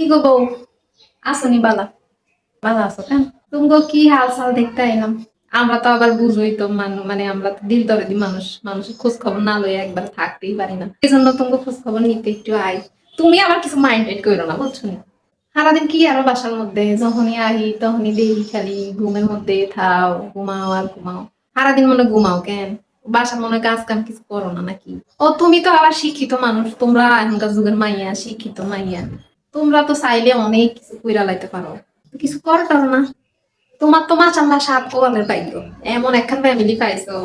কি গো বউ আসনি বালা। বালা আছো কেন? তুমি কি হাল চাল দেখতে আইলাম? আমরা তো আবার বুঝই তো মান- আমরা তো দিল দরদি মানুষ। মানুষের খোঁজ খবর না লয়ে একবার থাকতেই পারি না। এই জন্য তোমাকে খোঁজ খবর নিতে একটু আই। তুমি আবার কিছু মাইন্ড টাইন্ড করো না, বুঝছ নি? সারাদিন কি আরও বাসার মধ্যে? যখনই আহি, তখনই দেখি খালি ঘুমের মধ্যে থাও, ঘুমাও আর ঘুমাও। সারাদিন মনে ঘুমাও কেন? বাসার মনে কাজ কাম কিছু করো না নাকি? ও, তুমি তো আবার শিক্ষিত মানুষ। তোমরা এখনকার যুগের মাইয়া, শিক্ষিত মাইয়া। তোমরা তো চাইলে অনেক কিছু কইরা লাইতে পারো। কিছু কর পারো না। তোমার তো মাশাল্লাহ সাত কোয়ালের পাইছো এমন একখান ফ্যামিলি পাইছো।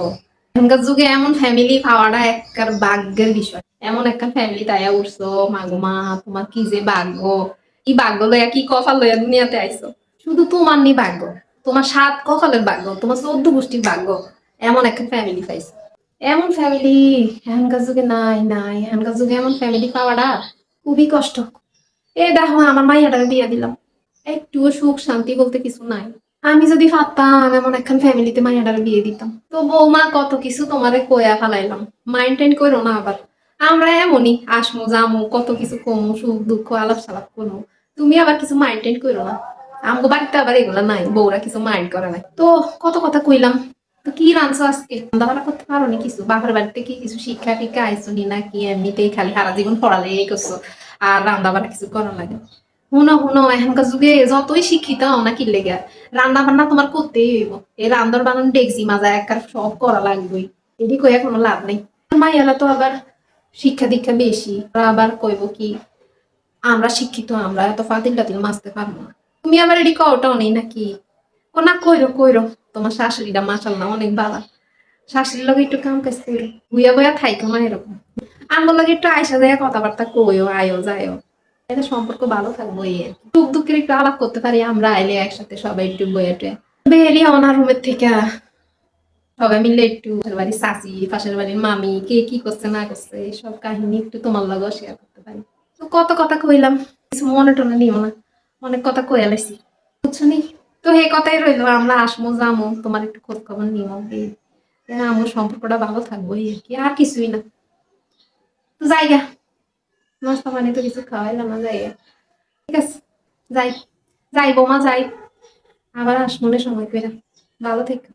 এখনকার যুগে এমন ফ্যামিলি পাওয়াটা একবার ভাগ্যের বিষয়। এমন একখান ফ্যামিলি তাইয়া উঠছো মাগুমা তোমার কি যে ভাগ্য? কি ভাগ্য লইয়া, কি কপাল লইয়া দুনিয়াতে আইছো? শুধু তোমার নি ভাগ্য। তোমার সাত কপালের ভাগ্য, তোমার চোদ্দ গোষ্ঠীর ভাগ্য। এমন একখান ফ্যামিলি পাইছো। এমন ফ্যামিলি এখনকার যুগে নাই নাই। এখনকার যুগে এমন ফ্যামিলি পাওয়াটা খুবই কষ্ট এ দেখো, আমার মাইয়াটাকে বিয়ে দিলাম। একটুও সুখ শান্তি বলতে কিছু নাই। আমি যদি পারতাম, এমন একখান ফ্যামিলিতে মাইয়াটার বিয়ে দিতাম। তো বৌমা, কত কিছু তোমারে কয়া ফেলাইলাম। মাইন্ড টাইন করো না আবার। আমরা এমনই, আসমু, জামু, কত কিছু কমু, সুখ, দুঃখ আলাপ সালাপ করব তুমি আবার কিছু মাইন্ড টাইন করো না। আমগো বাড়িতে আবার এগুলা নাই, বউরা কিছু মাইন্ড করে নাই। তো কত কথা কইলাম। তো কি রাঁধছো আজকে? রান্না করতে পারো নি কিছু? বাপের বাড়িতে কি কিছু শিক্ষা টিক্ষা আইসো নি নাকি? এমনিতেই খালি সারা জীবন পড়ালেই করছ। আর রান্না বান্না কিছু করা লাগে। শুনো শুনো এখনকার যুগে যতই শিক্ষিত হও না কি লেগে রান্না বান্না তোমার করতেই হইব। এই রান্নার বানান ডেকছি মাজা একার সব করা লাগবেই। এটি কইয়া কোনো লাভ নেই। মাইয়ালা তো আবার শিক্ষা দীক্ষা বেশি। আবার কইব কি, আমরা শিক্ষিত, আমরা এত ফাতিল টাতিল মাসতে পারব না। তুমি আবার এটি কওটাও নেই নাকি? ও না, কইরো কইরো। তোমার শাশুড়িটা মাসাল না অনেক ভালো শাশুড়ির লগে একটু কাম কাজ কইরো। বুয়া বয়া থাইকো না এরকম। আমার লগে একটু আয়সা যায় কথাবার্তা কইও আয়ো যায়ও এটা সম্পর্ক ভালো থাকব দুঃখের একটু আলাপ করতে পারি, আমরা আইলে একসাথে সবাই একটু বেরি অনার রুমের থেকে সবাই মিলে একটু চাচি, পাশের বাড়ির মামি, কে কি করছে, না করছে এইসব কাহিনী একটু তোমার লগেও শেয়ার করতে পারি। তো কত কথা কইলাম, কিছু মনে টনে নিও না, অনেক কথা কয়ে লাইছি। বুঝছ নি? তো হে কথাই রইল, আমরা আসমো যামো, তোমার একটু খোঁজ খবর নিও। আমার সম্পর্কটা ভালো থাকব এই আর কি, আর কিছুই না। তো জায়গা নাস্তা পানি তো কিছু খাওয়াইলাম না যাই ঠিক আছে, যাই। যাই বৌমা যাই। আবার আসমনে সময় করে ভালো থেকে।